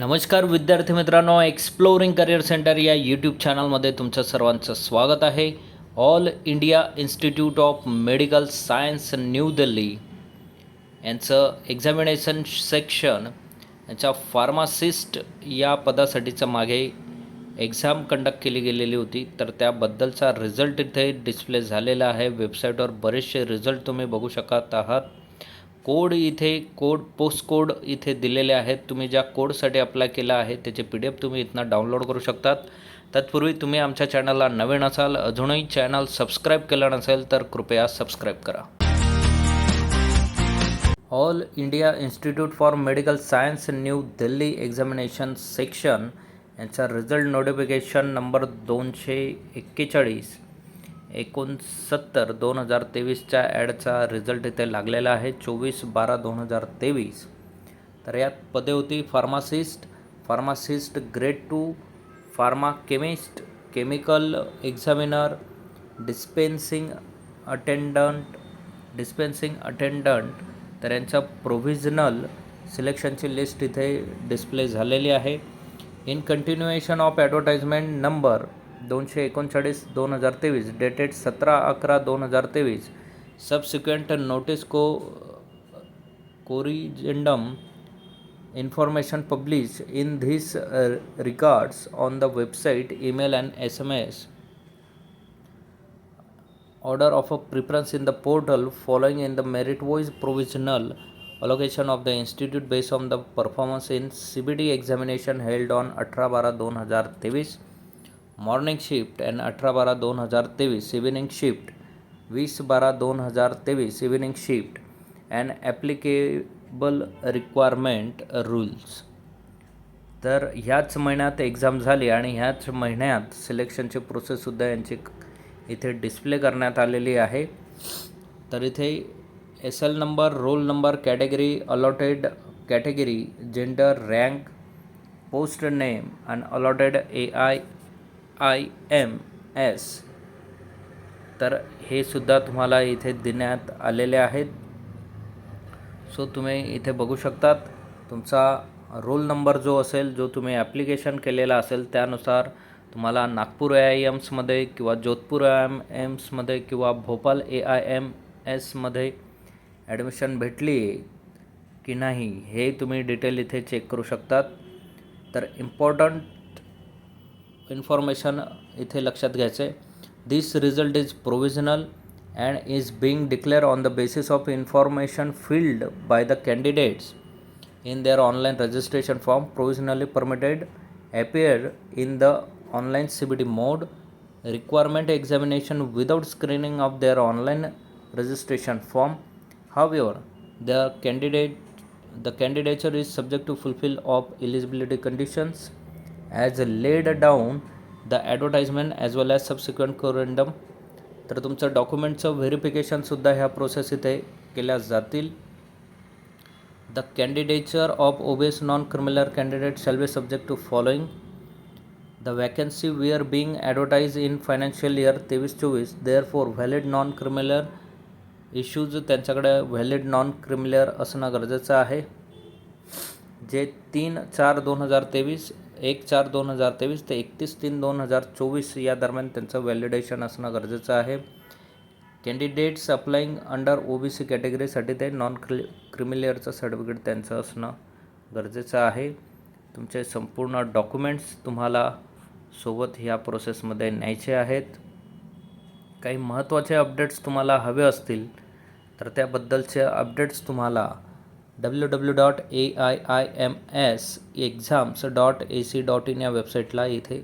नमस्कार विद्यार्थी मित्रांनो एक्सप्लोरिंग करिअर सेंटर या यूट्यूब चॅनलमध्ये तुमचं सर्वांचं स्वागत आहे. All India institute of medical science new Delhi यांचं एक्झामिनेशन सेक्शन यांच्या फार्मासिस्ट या पदासाठीचं मागे एक्झाम कंडक्ट केली गेलेली होती. तर त्याबद्दलचा रिझल्ट इथे डिस्प्ले झालेला आहे. वेबसाईटवर बरेचसे रिझल्ट तुम्ही बघू शकत आहात. कोड इथे कोड पोस्ट कोड इथे दिलेले आहेत. तुम्ही ज्या कोडसाठी अप्लाय केला आहे त्याचे पी डी एफ तुम्ही इथनं डाउनलोड करू शकतात. तत्पूर्वी तुम्ही आमच्या चॅनलला नवीन असाल अजूनही चॅनल सबस्क्राईब केलं नसेल तर कृपया सबस्क्राईब करा. All India institute for medical science new Delhi examination section यांचा रिझल्ट नोटिफिकेशन नंबर दोनशे एक्केचाळीस. एकोणसत्तर दोन हजार तेवीसच्या ॲडचा रिझल्ट इथे लागलेला आहे. चोवीस बारा दोन हजार तेवीस. तर यात पदे होती pharmacist pharmacist grade two pharma chemist chemical examiner dispensing attendant dispensing attendant. तर यांचं प्रोव्हिजनल सिलेक्शनची लिस्ट इथे डिस्प्ले झालेली आहे. In continuation of advertisement number दोनशे एकोणचाळीस दोन हजार तेवीस डेटेड सतरा अकरा दोन हजार तेवीस. Subsequent notice co corrigendum information publish in this records on the website email and S M S order of a preference in the portal following in the merit wise provisional allocation of the institute base on the performance in C B D examination held on अठरा बारा दोन हजार तेवीस morning shift and अठरा बारा दोन हजार तेवीस इव्हिनिंग शिफ्ट वीस बारा दोन हजार तेवीस evening shift and applicable requirement rules. तर ह्याच महिन्यात एक्झाम झाली आणि ह्याच महिन्यात सिलेक्शनची प्रोसेससुद्धा यांची इथे डिस्प्ले करण्यात आलेली आहे. तर इथे S L number roll number category allotted category gender rank post name and allotted A I I M S. तर हे सुद्धा तुम्हाला इथे देण्यात आलेले आहेत. सो तुम्ही इथे बघू शकतात तुमचा रोल नंबर जो असेल जो तुम्ही ॲप्लिकेशन केलेला असेल त्यानुसार तुम्हाला नागपूर ए आय एम्समध्ये किंवा जोधपूर ए एम एम्समध्ये किंवा भोपाल ए आय एम एसमध्ये ॲडमिशन भेटली की नाही हे तुम्ही डिटेल इथे चेक करू शकतात. तर इम्पॉर्टंट इन्फॉर्मेशन इथे लक्षात घ्यायचं आहे this result is provisional and is being declared on the basis of information filled by the candidates in their online registration form provisionally permitted appear in the online CBD mode requirement examination without screening of their online registration form however the candidate the candidature is subject to fulfill of eligibility conditions as laid down the advertisement as well as subsequent corrigendum तर तुमचं डॉक्युमेंटचं व्हेरिफिकेशनसुद्धा ह्या process इथे केल्या जातील. The candidature of OBC non creamy layer candidate shall be subject to following the vacancy we are being advertise in financial year तेवीस चोवीस there for valid non creamy layer issues त्यांच्याकडे व्हॅलिड नॉन क्रिमिनलर असणं गरजेचं आहे. जे तीन चार दोन हजार तेवीस एक चार दोन हजार तेवीस ते एकतीस तीन दोन हजार चोवीस या दरम्यान त्यांचं व्हॅलिडेशन असणं गरजेचं आहे. Candidates applying under O B C कॅटेगरीसाठी ते नॉन क्रि क्रिमिलियरचं सर्टिफिकेट त्यांचं असणं गरजेचं आहे. तुमचे संपूर्ण डॉक्युमेंट्स तुम्हाला सोबत ह्या प्रोसेसमध्ये न्यायचे आहेत. काही महत्त्वाचे अपडेट्स तुम्हाला हवे असतील तर त्याबद्दलचे अपडेट्स तुम्हाला W W dot A I I M S exams dot A C dot in या वेबसाईटला इथे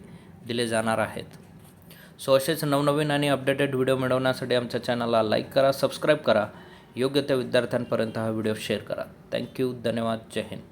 दिले जाणार आहेत. सो असेच नवनवीन आणि अपडेटेड व्हिडिओ मिळवण्यासाठी आमच्या चॅनलला लाईक करा सबस्क्राईब करा. योग्य त्या विद्यार्थ्यांपर्यंत हा व्हिडिओ शेअर करा. थँक्यू धन्यवाद. जय हिंद.